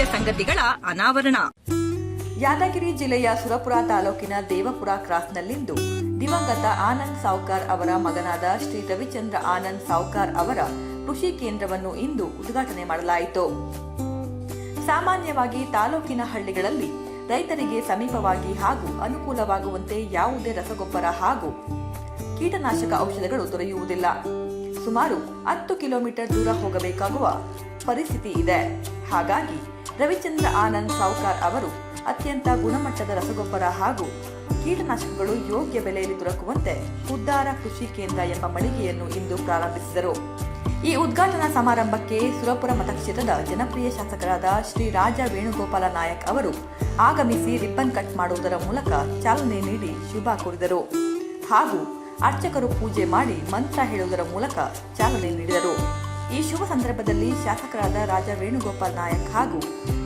ಅನಾವರಣ. ಯಾದಗಿರಿ ಜಿಲ್ಲೆಯ ಸುರಪುರ ತಾಲೂಕಿನ ದೇವಪುರ ಕ್ರಾಸ್ನಲ್ಲಿಂದು ದಿವಂಗತ ಆನಂದ್ ಸಾವ್ಕಾರ್ ಅವರ ಮಗನಾದ ಶ್ರೀ ರವಿಚಂದ್ರ ಆನಂದ್ ಸಾವ್ಕಾರ್ ಅವರ ಕೃಷಿ ಕೇಂದ್ರವನ್ನು ಇಂದು ಉದ್ಘಾಟನೆ ಮಾಡಲಾಯಿತು. ಸಾಮಾನ್ಯವಾಗಿ ತಾಲೂಕಿನ ಹಳ್ಳಿಗಳಲ್ಲಿ ರೈತರಿಗೆ ಸಮೀಪವಾಗಿ ಹಾಗೂ ಅನುಕೂಲವಾಗುವಂತೆ ಯಾವುದೇ ರಸಗೊಬ್ಬರ ಹಾಗೂ ಕೀಟನಾಶಕ ಔಷಧಗಳು ದೊರೆಯುವುದಿಲ್ಲ. ಸುಮಾರು ಹತ್ತು ಕಿಲೋಮೀಟರ್ ದೂರ ಹೋಗಬೇಕಾಗುವ ಪರಿಸ್ಥಿತಿ ಇದೆ. ಹಾಗಾಗಿ ರವಿಚಂದ್ರ ಆನಂದ್ ಸಾವ್ಕಾರ್ ಅವರು ಅತ್ಯಂತ ಗುಣಮಟ್ಟದ ರಸಗೊಬ್ಬರ ಹಾಗೂ ಕೀಟನಾಶಕಗಳು ಯೋಗ್ಯ ಬೆಲೆಯಲ್ಲಿ ದೊರಕುವಂತೆ ಉದ್ದಾರ ಕೃಷಿ ಕೇಂದ್ರ ಎಂಬ ಮಳಿಗೆಯನ್ನು ಇಂದು ಪ್ರಾರಂಭಿಸಿದರು. ಈ ಉದ್ಘಾಟನಾ ಸಮಾರಂಭಕ್ಕೆ ಸುರಪುರ ಮತಕ್ಷೇತ್ರದ ಜನಪ್ರಿಯ ಶಾಸಕರಾದ ಶ್ರೀ ರಾಜ ವೇಣುಗೋಪಾಲ ನಾಯಕ್ ಅವರು ಆಗಮಿಸಿ ರಿಬ್ಬನ್ ಕಟ್ ಮಾಡುವುದರ ಮೂಲಕ ಚಾಲನೆ ನೀಡಿ ಶುಭ ಕೋರಿದರು. ಹಾಗೂ ಅರ್ಚಕರು ಪೂಜೆ ಮಾಡಿ ಮಂತ್ರ ಹೇಳುವುದರ ಮೂಲಕ ಚಾಲನೆ ನೀಡಿದರು. ಈ ಶುಭ ಸಂದರ್ಭದಲ್ಲಿ ಶಾಸಕರಾದ ರಾಜ ವೇಣುಗೋಪಾಲ್ ನಾಯಕ್ ಹಾಗೂ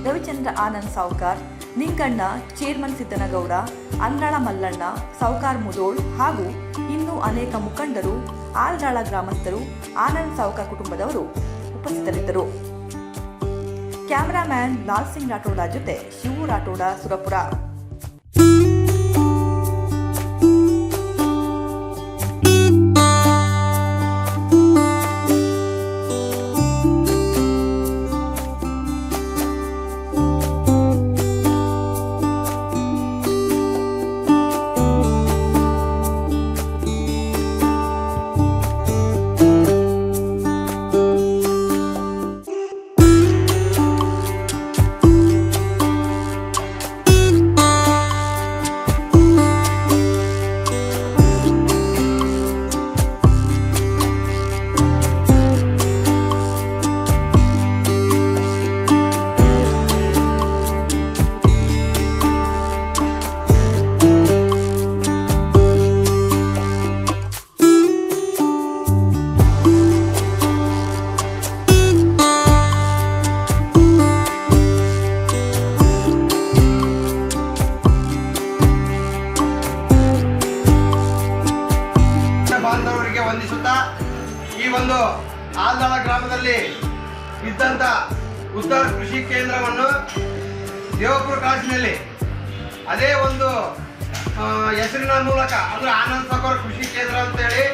ರವಿಚಂದ್ರ ಆನಂದ್ ಸಾವ್ಕಾರ್, ನಿಂಗಣ್ಣ ಚೇರ್ಮನ್ ಸಿದ್ದನಗೌಡ ಅಂದ್ರಾಳ ಮಲ್ಲಣ್ಣ, ಸಾವ್ಕಾರ್ ಮುದೋಳ್ ಹಾಗೂ ಇನ್ನೂ ಅನೇಕ ಮುಖಂಡರು, ಆಲ್ರಾಳ ಗ್ರಾಮಸ್ಥರು, ಆನಂದ್ ಸಾವ್ಕಾರ್ ಕುಟುಂಬದವರು ಉಪಸ್ಥಿತರಿದ್ದರು. ಕ್ಯಾಮರಾಮ್ಯಾನ್ ಲಾಲ್ ಸಿಂಗ್ ರಾಠೋಡ ಜೊತೆ ಶಿವು ರಾಠೋಡ ಸುರಪುರ. ಈ ಒಂದು ಆಲ್ದಾಳ ಗ್ರಾಮದಲ್ಲಿ ಇದ್ದಂಥ ಉದ್ದಾರ ಕೃಷಿ ಕೇಂದ್ರವನ್ನು ದೇವಪುರ ಕಾಲೇಜಿನಲ್ಲಿ ಅದೇ ಒಂದು ಹೆಸರಿನ ಮೂಲಕ, ಅಂದರೆ ಆನಂದ್ ಸಾಗರ್ ಕೃಷಿ ಕೇಂದ್ರ ಅಂತೇಳಿ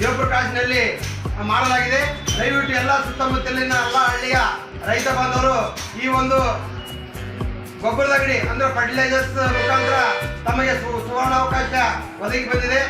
ದೇವಪುರ ಕಾಲೇಜಿನಲ್ಲಿ ಮಾಡಲಾಗಿದೆ. ದಯವಿಟ್ಟು ಎಲ್ಲ ಸುತ್ತಮುತ್ತಲಿನ ಎಲ್ಲ ಹಳ್ಳಿಯ ರೈತ ಬಾಂಧವರು ಈ ಒಂದು ಗೊಬ್ಬರದ ಅಂದರೆ ಫರ್ಟಿಲೈಸರ್ಸ್ ಮುಖಾಂತರ ತಮಗೆ ಸುವರ್ಣಾವಕಾಶ ಒದಗಿ ಬಂದಿದೆ.